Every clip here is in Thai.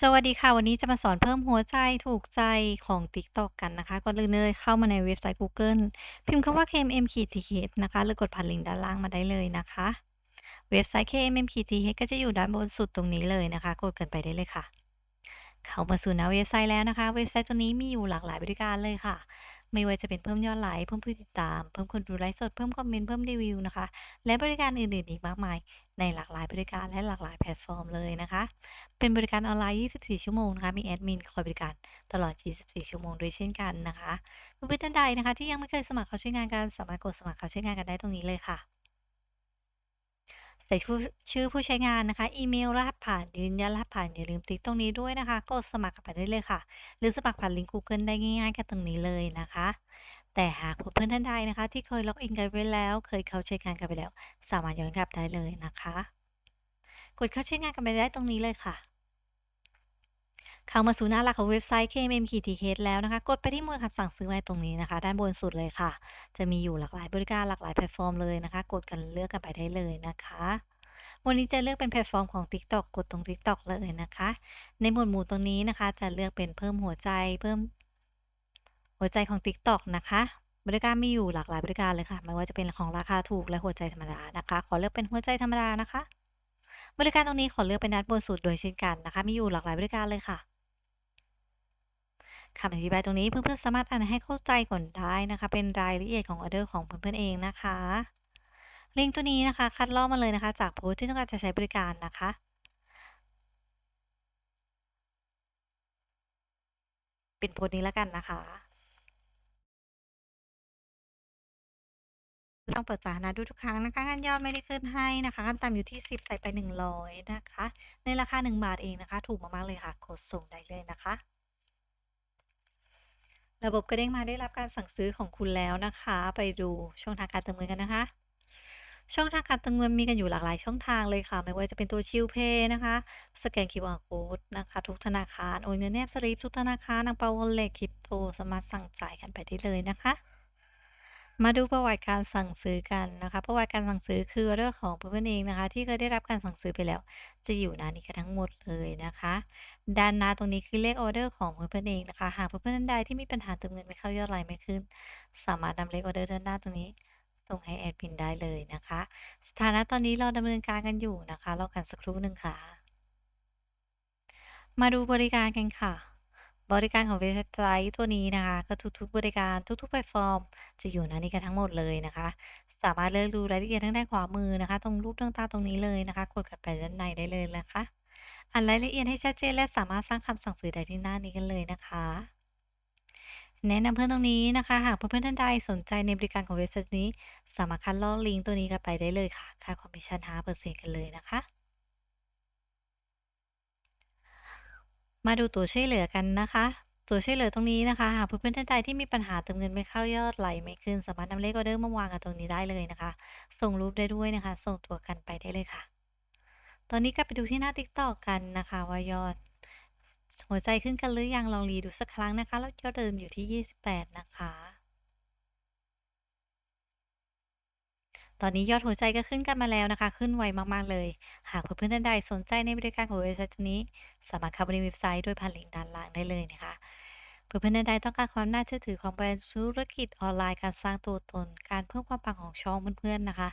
สวัสดีค่ะ วันนี้จะมาสอนเพิ่มหัวใจถูกใจของ TikTok กันนะคะก่อนอื่นเลยเข้ามาในเว็บไซต์กูเกิลพิมพ์คำว่า KMM-TH นะคะหรือกดผ่านลิงก์ด้านล่างมาได้เลยนะคะ เว็บไซต์ KMM-TH ก็จะอยู่ด้านบนสุดตรงนี้เลยนะคะ กดกันไปได้เลยค่ะ เข้ามาสู่หน้าเว็บไซต์แล้วนะคะ เว็บไซต์ตัวนี้มีอยู่หลากหลายบริการเลยค่ะ ไม่ว่าจะเป็นเพิ่มยอดไลค์เพิ่มผู้ติดตาม เพิ่มคนดูไลฟ์สด เพิ่มคอมเมนต์เพิ่มรีวิวนะคะ และบริการอื่นๆอีกมากมาย ในหลากหลายบริการและหลากหลายแพลตฟอร์มเลยนะคะ เป็นบริการออนไลน์ 24 ชั่วโมงนะคะมีแอดมินคอยบริการตลอด 24 ชั่วโมงด้วยเช่นกันนะคะเพื่อนๆท่านใดนะคะ ที่ยังไม่เคยสมัครเข้าใช้งานกันสามารถกดสมัครเข้าใช้งานกันได้ตรงนี้เลยค่ะ ใส่ชื่อชื่อผู้ใช้งานนะคะ อีเมลรหัสผ่านยืนยันรหัสผ่านอย่าลืมติ๊กตรงนี้ด้วยนะคะ ก็สมัครผ่านไปได้เลยค่ะ หรือสมัครผ่านลิงก์ Google ได้ง่ายๆกันตรงนี้เลยนะคะ แต่หากเพื่อนท่านใดนะคะ ที่เคยล็อกอินกันไว้แล้ว เคยเข้าใช้งานกันไปแล้ว สามารถย้อนกลับได้เลยนะคะ กดเข้าใช้งานกันไปได้ตรงนี้เลยค่ะ เข้ามาสู่หน้าหลักของเว็บไซต์ KMM-TH แล้วนะคะ กดไปที่หมวดคำสั่งซื้อไว้ตรงนี้นะคะ ด้านบนสุดเลยค่ะ จะมีอยู่หลากหลายบริการหลากหลายแพลตฟอร์มเลยนะคะ กดกันเลือกกันไปได้เลยนะคะ วันนี้จะเลือกเป็นแพลตฟอร์มของ TikTok กดตรง TikTok เลยนะคะ ในหมวดหมู่ตรงนี้นะคะ จะเลือกเป็นเพิ่มหัวใจเพิ่มหัวใจของ TikTok นะคะ บริการมีอยู่หลากหลายบริการเลยค่ะ ไม่ว่าจะเป็นของราคาถูกและหัวใจธรรมดานะคะ ขอเลือกเป็นหัวใจธรรมดานะคะ บริการตรงนี้ขอเลือกเป็นด้านบนสุดโดยเช่นกันนะคะ มีอยู่หลากหลายบริการเลยค่ะ คำอธิบายตรงนี้เพื่อนๆสามารถอ่านให้เข้าใจก่อนได้นะคะ เป็นรายละเอียดของออเดอร์ของเพื่อนๆเองนะคะลิงก์ตัวนี้นะคะ คัดลอกมาเลยนะคะ จากโพสที่ต้องการจะใช้บริการนะคะเป็นโพสนี้แล้วกันนะคะต้องเปิดสาธารณะดูทุกครั้งนะคะงานยอดไม่ได้ขึ้นให้นะคะขั้นต่ำอยู่ที่ 10 ใส่ไป 100 นะคะ ในราคา 1 บาทเองนะคะ ถูกมากๆเลยค่ะกดส่งได้เลยนะคะ ระบบกระเด้งมาได้รับการสั่งซื้อของคุณแล้วนะคะ ไปดูช่องทางการเติมเงินกันนะคะ ช่องทางการเติมเงินมีกันอยู่หลากหลายช่องทางเลยค่ะ ไม่ว่าจะเป็นตัวชิลเพย์นะคะ สแกนคิวอาร์โค้ดนะคะ ทุกธนาคาร โอนเงินแนบสลิปทุกธนาคารนางเปาวอลเล็ตคริปโตสามารถสั่งจ่ายกันไปได้เลยนะคะ มาดูประวัติการสั่งซื้อกันนะคะ ประวัติการสั่งซื้อคือเรื่องของเพื่อนเองนะคะ ที่เคยได้รับการสั่งซื้อไปแล้ว จะอยู่หน้านี้กันทั้งหมดเลยนะคะด้านหน้าตรงนี้คือเลขออเดอร์ของเพื่อนเองนะคะ หากเพื่อนท่านใดที่มีปัญหาเติมเงินไม่เข้ายอดไลน์ไม่ขึ้น สามารถนำเลขออเดอร์ด้านหน้าตรงนี้ส่งให้แอดมินได้เลยนะคะ สถานะตอนนี้เราดำเนินการกันอยู่นะคะรอกันสักครู่หนึ่งค่ะ มาดูบริการกันค่ะ บริการของเว็บไซต์ตัวนี้นะคะก็ทุกๆ บริการทุกๆแพลตฟอร์ม จะอยู่ในนี้กันทั้งหมดเลยนะคะ สามารถเลือกดูรายละเอียดทางด้านขวามือนะคะ ตรงรูปดวงตาตรงนี้เลยนะคะ กดกันไปด้านในได้เลยนะคะ อ่านรายละเอียดให้ชัดเจนและสามารถสร้างคำสั่งซื้อได้ที่หน้านี้กันเลยนะคะ แนะนำเพื่อนตรงนี้นะคะหากเพื่อนๆท่านใดสนใจในบริการของเว็บไซต์นี้ สามารถคัดลอกลิงก์ตัวนี้กันไปได้เลยค่ะ ค่าคอมมิชชั่น5%กันเลยนะคะ มาดูตัวช่วยเหลือกันนะคะ ตัวช่วยเหลือตรงนี้นะคะหากเพื่อนๆท่านใดที่มีปัญหาเติมเงินไม่เข้ายอดไหลไม่ขึ้น สามารถนำเลขออเดอร์มาวางกับตรงนี้ได้เลยนะคะ ส่งรูปได้ด้วยนะคะ ส่งตัวกันไปได้เลยค่ะ ตอนนี้กลับไปดูที่หน้า TikTok กันนะคะว่ายอดหัวใจขึ้นกันหรือยังลองรีดูสักครั้งนะคะแล้วยอดเดิมอยู่ที่ 28 นะคะ ตอนนี้ยอดหัวใจก็ขึ้นกันมาแล้วนะคะ ขึ้นไวมากๆเลย หากเพื่อนๆท่านใดสนใจในบริการของเว็บไซต์ตัวนี้ สามารถเข้าไปในเว็บไซต์โดยผ่านลิงก์ด้านล่างได้เลยนะคะเพื่อนๆท่านใดต้องการความน่าเชื่อถือของแบรนด์ธุรกิจออนไลน์การสร้างตัวตน การเพิ่มความปังของช่องเพื่อนๆนะคะ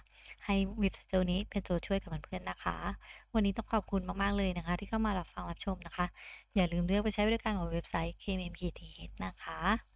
ให้เว็บไซต์ตัวนี้เป็นตัวช่วยกับเพื่อนๆนะคะ วันนี้ต้องขอบคุณมากๆเลยนะคะ ที่เข้ามารับฟังรับชมนะคะ อย่าลืมเลือกไปใช้บริการของเว็บไซต์ KMMPTH นะคะ